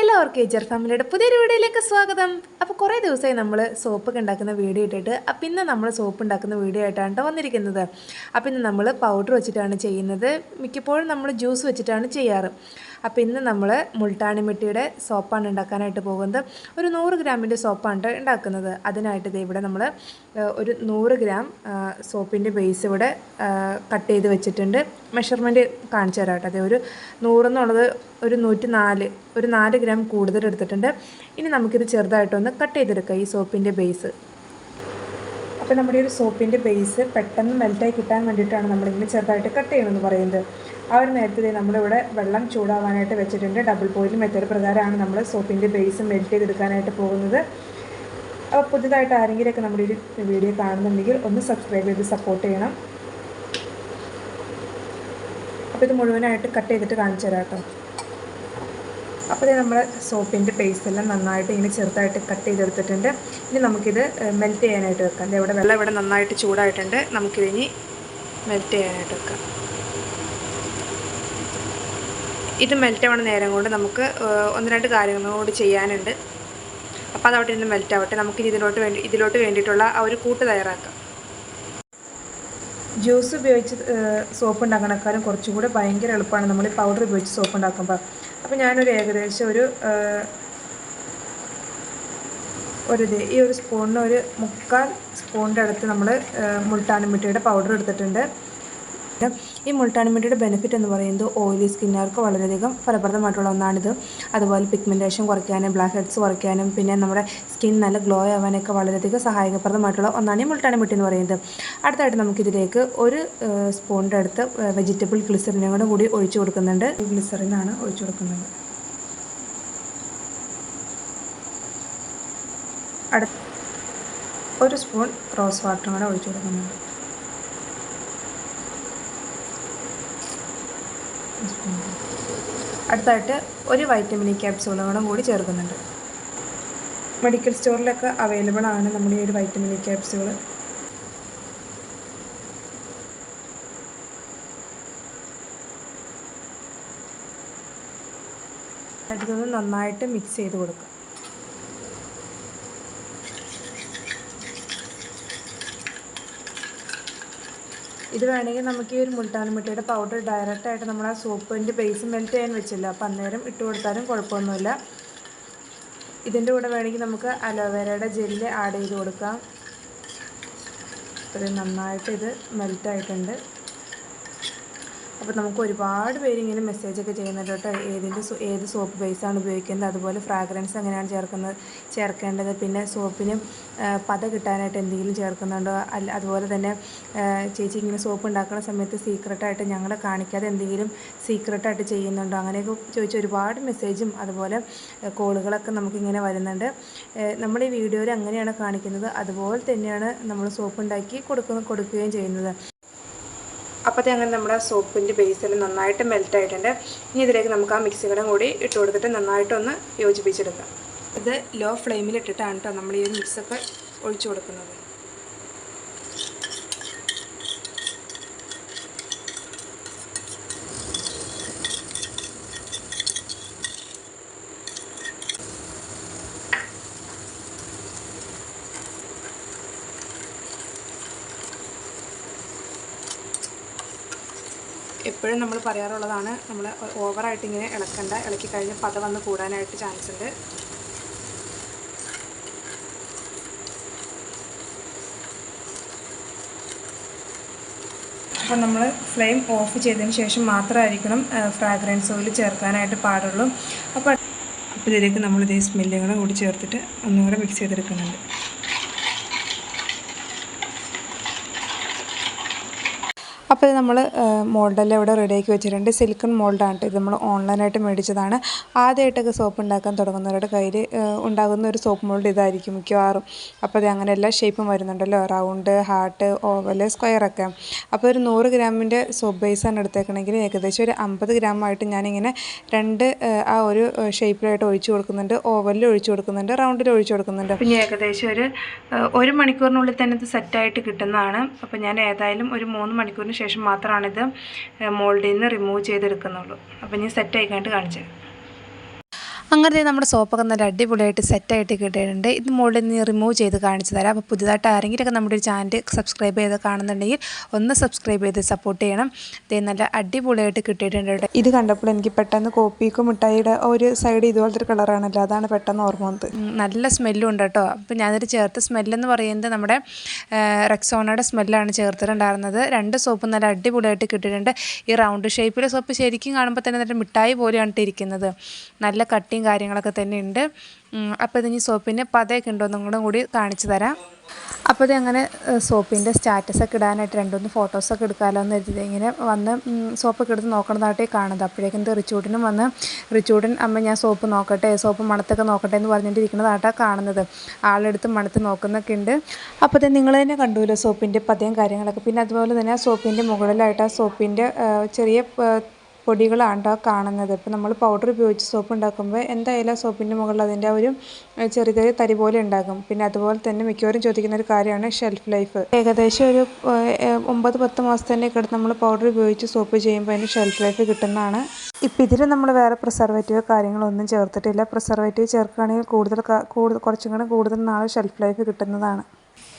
എല്ലാവർക്കും എജർ ഫാമിലിയുടെ പുതിയൊരു വീഡിയോയിലേക്ക് സ്വാഗതം. അപ്പോൾ കുറേ ദിവസമായി നമ്മൾ സോപ്പൊക്കെ ഉണ്ടാക്കുന്ന വീഡിയോ ഇട്ടിട്ട് അപ്പം ഇന്ന് നമ്മൾ സോപ്പ് ഉണ്ടാക്കുന്ന വീഡിയോ ആയിട്ടാണ് ട്ടോ വന്നിരിക്കുന്നത്. അപ്പം ഇന്ന് നമ്മൾ പൗഡർ വെച്ചിട്ടാണ് ചെയ്യുന്നത്. മിക്കപ്പോഴും നമ്മൾ ജ്യൂസ് വെച്ചിട്ടാണ് ചെയ്യാറ്. അപ്പോൾ ഇന്ന് നമ്മൾ മുൾട്ടാണി മിട്ടിയുടെ സോപ്പാണ് ഉണ്ടാക്കാനായിട്ട് പോകുന്നത്. ഒരു നൂറ് ഗ്രാമിന്റെ സോപ്പാണ് ഉണ്ടാക്കുന്നത്. അതിനായിട്ട് ദേ ഇവിടെ നമ്മൾ ഒരു നൂറ് ഗ്രാം സോപ്പിന്റെ ബേസ് ഇവിടെ കട്ട് ചെയ്ത് വെച്ചിട്ടുണ്ട്. മെഷർമെന്റ് കാണിച്ചു തരാം കേട്ടോ. അതെ ഒരു നൂറെന്നുള്ളത് ഒരു നൂറ്റി നാല് ഒരു നാല് ഗ്രാം കൂടുതൽ എടുത്തിട്ടുണ്ട്. ഇനി നമുക്കിത് ചെറുതായിട്ടൊന്ന് കട്ട് ചെയ്തെടുക്കാം ഈ സോപ്പിന്റെ ബേസ് അപ്പോൾ നമ്മുടെ ഒരു സോപ്പിന്റെ ബേസ് പെട്ടെന്ന് മെൽറ്റായി കിട്ടാൻ വേണ്ടിയിട്ടാണ് നമ്മളിങ്ങനെ ചെറുതായിട്ട് കട്ട് ചെയ്യണമെന്ന് പറയുന്നത്. ആ ഒരു നേരത്തിൽ നമ്മളിവിടെ വെള്ളം ചൂടാവാനായിട്ട് വെച്ചിട്ടുണ്ട്. ഡബിൾ ബോയിൽ മെത്തേഡ് പ്രകാരമാണ് നമ്മൾ സോപ്പിന്റെ ബേസ് മെൽറ്റ് ചെയ്തെടുക്കാനായിട്ട് പോകുന്നത്. അപ്പോൾ പുതുതായിട്ട് ആരെങ്കിലുമൊക്കെ നമ്മുടെ ഒരു വീഡിയോ കാണുന്നുണ്ടെങ്കിൽ ഒന്ന് സബ്സ്ക്രൈബ് ചെയ്ത് സപ്പോർട്ട് ചെയ്യണം. അപ്പോൾ ഇത് മുഴുവനായിട്ട് കട്ട് ചെയ്തിട്ട് കാണിച്ചു തരാം കേട്ടോ. അപ്പോൾ നമ്മൾ സോപ്പിന്റെ പേസ്റ്റ് എല്ലാം നന്നായിട്ട് ഇങ്ങനെ ചെറുതായിട്ട് കട്ട് ചെയ്തെടുത്തിട്ടുണ്ട്. ഇനി നമുക്കിത് മെൽറ്റ് ചെയ്യാനായിട്ട് വെക്കാം. ദേ ഇവിടെ വെള്ളം ഇവിടെ നന്നായിട്ട് ചൂടായിട്ടുണ്ട്. നമുക്കിതിനി മെൽറ്റ് ചെയ്യാനായിട്ട് വെക്കാം. ഇത് മെൽറ്റ് ആവണ നേരം കൊണ്ട് നമുക്ക് ഒന്ന് രണ്ട് കാര്യങ്ങളോട് ചെയ്യാനുണ്ട്. അപ്പോൾ അതവിടെ ഇരുന്ന് മെൽറ്റ് ആവട്ടെ. നമുക്കിനി ഇതിലോട്ട് വേണ്ടി ഇതിലോട്ട് വേണ്ടിയിട്ടുള്ള ആ ഒരു കൂട്ട് തയ്യാറാക്കാം. ജ്യൂസ് ഉപയോഗിച്ച് സോപ്പ് ഉണ്ടാക്കണക്കാരും കുറച്ചും കൂടെ ഭയങ്കര എളുപ്പമാണ്. നമ്മൾ ഈ പൗഡർ ഉപയോഗിച്ച് സോപ്പ് ഉണ്ടാക്കുമ്പോൾ അപ്പോൾ ഞാനൊരു ഏകദേശം ഒരു ഒരു ഈ ഒരു സ്പൂണിന് ഒരു മുക്കാൽ സ്പൂണിന്റെ അടുത്ത് നമ്മൾ മുൾട്ടാണിമിട്ടിയുടെ പൗഡർ എടുത്തിട്ടുണ്ട്. ഈ മുൾട്ടാണിമിട്ടിയുടെ ബെനിഫിറ്റ് എന്ന് പറയുന്നത് ഓയിലി സ്കിന്നുകാർക്ക് വളരെയധികം ഫലപ്രദമായിട്ടുള്ള ഒന്നാണിത്. അതുപോലെ പിഗ്മെന്റേഷൻ കുറയ്ക്കാനും ബ്ലാക്ക് ഹെഡ്സ് കുറയ്ക്കാനും പിന്നെ നമ്മുടെ സ്കിൻ നല്ല ഗ്ലോ ആവാനൊക്കെ വളരെയധികം സഹായകപ്രദമായിട്ടുള്ള ഒന്നാണ് ഈ മുൾട്ടാണിമിട്ടി എന്ന് പറയുന്നത്. അടുത്തായിട്ട് നമുക്കിതിലേക്ക് ഒരു സ്പൂണിന്റെ അടുത്ത് വെജിറ്റബിൾ ഗ്ലിസറിനും കൂടെ കൂടി ഒഴിച്ചു കൊടുക്കുന്നുണ്ട്. ഗ്ലിസറിനാണ് ഒഴിച്ചു കൊടുക്കുന്നത്. അടുത്ത ഒരു സ്പൂൺ റോസ് വാട്ടറും കൂടെ ഒഴിച്ചു കൊടുക്കുന്നുണ്ട്. അടുത്തായിട്ട് ഒരു വൈറ്റമിൻ ഇ ക്യാപ്സൂളുകളും കൂടി ചേർക്കുന്നുണ്ട്. മെഡിക്കൽ സ്റ്റോറിലൊക്കെ അവൈലബിൾ ആണ് നമ്മുടെ ഈ ഒരു വൈറ്റമിൻ ഇ ക്യാപ്സൂൾ അടുത്തത് നന്നായിട്ട് മിക്സ് ചെയ്ത് കൊടുക്കുക. ഇത് വേണമെങ്കിൽ നമുക്ക് ഈ ഒരു മുൾട്ടാൻമുട്ടയുടെ പൗഡർ ഡയറക്റ്റായിട്ട് നമ്മൾ ആ സോപ്പിന്റെ ബേസ് മെൽറ്റ് ചെയ്യാൻ വെച്ചില്ല. അപ്പം അന്നേരം ഇട്ട് കൊടുത്താലും കുഴപ്പമൊന്നുമില്ല. ഇതിന്റെ കൂടെ വേണമെങ്കിൽ നമുക്ക് അലോവേരയുടെ ജെല്ല് ആഡ് ചെയ്ത് കൊടുക്കാം. ഇത്രയും നന്നായിട്ട് ഇത് മെൽറ്റായിട്ടുണ്ട് അപ്പോൾ നമുക്ക് ഒരുപാട് പേര് ഇങ്ങനെ മെസ്സേജൊക്കെ ചെയ്യുന്നുണ്ട് കേട്ടോ. ഏതിന്റെ ഏത് സോപ്പ് ബേസാണ് ഉപയോഗിക്കുന്നത്? അതുപോലെ ഫ്രാഗ്രൻസ് എങ്ങനെയാണ് ചേർക്കുന്നത് ചേർക്കേണ്ടത്? പിന്നെ സോപ്പിന് പത കിട്ടാനായിട്ട് എന്തെങ്കിലും ചേർക്കുന്നുണ്ടോ? അല്ല അതുപോലെ തന്നെ ചേച്ചി ഇങ്ങനെ സോപ്പ് ഉണ്ടാക്കുന്ന സമയത്ത് സീക്രട്ടായിട്ട് ഞങ്ങളെ കാണിക്കാതെ എന്തെങ്കിലും സീക്രട്ടായിട്ട് ചെയ്യുന്നുണ്ടോ? അങ്ങനെയൊക്കെ ചോദിച്ച ഒരുപാട് മെസ്സേജും അതുപോലെ കോളുകളൊക്കെ നമുക്കിങ്ങനെ വരുന്നുണ്ട്. നമ്മൾ ഈ വീഡിയോയിൽ അങ്ങനെയാണ് കാണിക്കുന്നത്. അതുപോലെ തന്നെയാണ് നമ്മൾ സോപ്പ് ഉണ്ടാക്കി കൊടുക്കുന്ന കൊടുക്കുകയും ചെയ്യുന്നത്. അപ്പോഴത്തെ അങ്ങനെ നമ്മുടെ സോപ്പിന്റെ ബേസിൽ നന്നായിട്ട് മെൽറ്റ് ആയിട്ടുണ്ട്. ഇനി ഇതിലേക്ക് നമുക്ക് ആ മിക്സികളും കൂടി ഇട്ട് കൊടുത്തിട്ട് നന്നായിട്ടൊന്ന് യോജിപ്പിച്ചെടുക്കാം. ഇത് ലോ ഫ്ലെയിമിൽ ഇട്ടിട്ടാണ് കേട്ടോ നമ്മൾ ഈ ഒരു മിക്സൊക്കെ ഒഴിച്ചു കൊടുക്കുന്നത്. എപ്പോഴും നമ്മൾ പറയാറുള്ളതാണ് നമ്മൾ ഓവറായിട്ട് ഇങ്ങനെ ഇളക്കണ്ട ഇളക്കി കഴിഞ്ഞ് പത വന്ന് കൂടാനായിട്ട് ചാൻസ് ഉണ്ട്. അപ്പോൾ നമ്മൾ ഫ്ലെയിം ഓഫ് ചെയ്തതിന് ശേഷം മാത്രമായിരിക്കണം ഫ്രാഗ്രൻസ് ഓയിൽ ചേർക്കാനായിട്ട് പാടുള്ളൂ. അപ്പോൾ അപ്പോൾ ഇതിലേക്ക് നമ്മൾ ഇതേ സ്മെല്ലുകളും കൂടി ചേർത്തിട്ട് ഒന്നുകൂടെ മിക്സ് ചെയ്തെടുക്കുന്നുണ്ട്. അപ്പോൾ ഇത് നമ്മൾ മോൾഡെല്ലാം ഇവിടെ റെഡിയാക്കി വെച്ചിട്ടുണ്ട്. സിലിക്കൺ മോൾഡാണ് ഇത്. നമ്മൾ ഓൺലൈനായിട്ട് മേടിച്ചതാണ്. ആദ്യമായിട്ടൊക്കെ സോപ്പ് ഉണ്ടാക്കാൻ തുടങ്ങുന്നവരുടെ കയ്യിൽ ഉണ്ടാകുന്ന ഒരു സോപ്പ് മോൾഡ് ഇതായിരിക്കും മിക്കവാറും. അപ്പോൾ അത് അങ്ങനെ എല്ലാ ഷേപ്പും വരുന്നുണ്ടല്ലോ. റൗണ്ട് ഹാർട്ട് ഓവൽ സ്ക്വയറൊക്കെ അപ്പോൾ ഒരു നൂറ് ഗ്രാമിന്റെ സോപ്പ് ബേസാണ് എടുത്തേക്കണമെങ്കിൽ ഏകദേശം ഒരു അമ്പത് ഗ്രാമായിട്ട് ഞാനിങ്ങനെ രണ്ട് ആ ഒരു ഷേപ്പിലായിട്ട് ഒഴിച്ചു കൊടുക്കുന്നുണ്ട്. ഓവലിൽ ഒഴിച്ചു കൊടുക്കുന്നുണ്ട്. റൗണ്ടിൽ ഒഴിച്ചു കൊടുക്കുന്നുണ്ട്. പിന്നെ ഏകദേശം ഒരു ഒരു മണിക്കൂറിനുള്ളിൽ തന്നെ ഇത് സെറ്റായിട്ട് കിട്ടുന്നതാണ്. അപ്പോൾ ഞാൻ ഏതായാലും ഒരു മൂന്ന് മണിക്കൂറിന് ശേഷം മാത്രമാണിത് മോൾഡിൽ നിന്ന് റിമൂവ് ചെയ്തെടുക്കുന്നുള്ളൂ. അപ്പോൾ ഇനി സെറ്റ് ആയിക്കാണ്ട് കാണിച്ചത് അങ്ങനെ നമ്മുടെ സോപ്പൊക്കെ നല്ല അടിപൊളിയായിട്ട് സെറ്റായിട്ട് കിട്ടിയിട്ടുണ്ട്. ഇത് മുകളിൽ നിന്ന് റിമൂവ് ചെയ്ത് കാണിച്ചു തരാം. അപ്പോൾ പുതുതായിട്ട് ആരെങ്കിലുമൊക്കെ നമ്മുടെ ഒരു ചാനൽ സബ്സ്ക്രൈബ് ചെയ്ത് കാണുന്നുണ്ടെങ്കിൽ ഒന്ന് സബ്സ്ക്രൈബ് ചെയ്ത് സപ്പോർട്ട് ചെയ്യണം. ഇത് നല്ല അടിപൊളിയായിട്ട് കിട്ടിയിട്ടുണ്ട് കേട്ടോ. ഇത് കണ്ടപ്പോൾ എനിക്ക് പെട്ടെന്ന് കോപ്പിക്കും മിഠായിയുടെ ഒരു സൈഡ് ഇതുപോലത്തെ ഒരു കളറാണല്ലോ അതാണ് പെട്ടെന്ന് ഓർമ്മ വന്നത്. നല്ല സ്മെല്ലും ഉണ്ട് കേട്ടോ. അപ്പോൾ ഞാനൊരു ചേർത്ത സ്മെല്ലെന്ന് പറയുന്നത് നമ്മുടെ റെക്സോണയുടെ സ്മെല്ലാണ് ചേർത്തിട്ടുണ്ടായിരുന്നത്. രണ്ട് സോപ്പ് നല്ല അടിപൊളിയായിട്ട് കിട്ടിയിട്ടുണ്ട്. ഈ റൗണ്ട് ഷേപ്പിലെ സോപ്പ് ശരിക്കും കാണുമ്പോൾ തന്നെ നല്ല മിഠായി പോലെയാണ് ഇട്ടിരിക്കുന്നത്. നല്ല നല്ല കട്ടിയും കാര്യങ്ങളൊക്കെ തന്നെ ഉണ്ട്. അപ്പോൾ ഇതിന് സോപ്പിന് പതയൊക്കെ ഉണ്ടോ എന്നും കൂടെ കൂടി കാണിച്ചു തരാം. അപ്പോൾ ഇത് അങ്ങനെ സോപ്പിന്റെ സ്റ്റാറ്റസൊക്കെ ഇടാനായിട്ട് രണ്ടുമൂന്ന് ഫോട്ടോസൊക്കെ എടുക്കാമല്ലോ എന്ന് കരുതി ഇങ്ങനെ വന്ന് സോപ്പൊക്കെ എടുത്ത് നോക്കണതായിട്ടേ കാണുന്നത്. അപ്പോഴേക്കും റിച്ചൂട്ടിനും വന്ന് റിച്ചൂട്ടൻ അമ്മ ഞാൻ സോപ്പ് നോക്കട്ടെ സോപ്പ് മണത്തൊക്കെ നോക്കട്ടെ എന്ന് പറഞ്ഞിട്ട് പറഞ്ഞിട്ടിരിക്കുന്നതായിട്ടാണ് കാണുന്നത്. ആളെടുത്ത് മണത്ത് നോക്കുന്നൊക്കെ ഉണ്ട്. അപ്പോൾ തന്നെ നിങ്ങൾ തന്നെ കണ്ടുവല്ലോ സോപ്പിന്റെ പതയും കാര്യങ്ങളൊക്കെ. പിന്നെ അതുപോലെ തന്നെ ആ സോപ്പിന്റെ മുകളിലായിട്ട് ആ സോപ്പിന്റെ ചെറിയ പൊടികളാണ് കേട്ടോ കാണുന്നത്. ഇപ്പോൾ നമ്മൾ പൗഡർ ഉപയോഗിച്ച് സോപ്പ് ഉണ്ടാക്കുമ്പോൾ എന്തായാലും സോപ്പിന്റെ മുകളിൽ അതിന്റെ ഒരു ചെറിയ ചെറിയ തരി പോലെ ഉണ്ടാകും. പിന്നെ അതുപോലെ തന്നെ മിക്കവാറും ചോദിക്കുന്ന ഒരു കാര്യമാണ് ഷെൽഫ് ലൈഫ് ഏകദേശം ഒരു ഒമ്പത് പത്ത് മാസത്തിന്റെ ഒക്കെ നമ്മൾ പൗഡർ ഉപയോഗിച്ച് സോപ്പ് ചെയ്യുമ്പോൾ അതിന് ഷെൽഫ് ലൈഫ് കിട്ടുന്നതാണ്. ഇപ്പം ഇതിൽ നമ്മൾ വേറെ പ്രിസർവേറ്റീവ് കാര്യങ്ങളൊന്നും ചേർത്തിട്ടില്ല. പ്രിസർവേറ്റീവ് ചേർക്കുകയാണെങ്കിൽ കൂടുതൽ കൂടുതൽ കുറച്ചും കൂടെ കൂടുതൽ നാൾ ഷെൽഫ് ലൈഫ് കിട്ടുന്നതാണ്.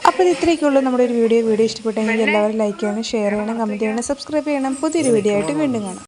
അപ്പോൾ ഇത് ഇത്രയൊക്കെയുള്ളൂ. നമ്മുടെ ഒരു വീഡിയോ വീഡിയോ ഇഷ്ടപ്പെട്ടെങ്കിൽ എല്ലാവരും ലൈക്ക് ചെയ്യണം ഷെയർ ചെയ്യണം കമന്റ് ചെയ്യണം സബ്സ്ക്രൈബ് ചെയ്യണം. പുതിയൊരു വീഡിയോ ആയിട്ട് വീണ്ടും കാണാം.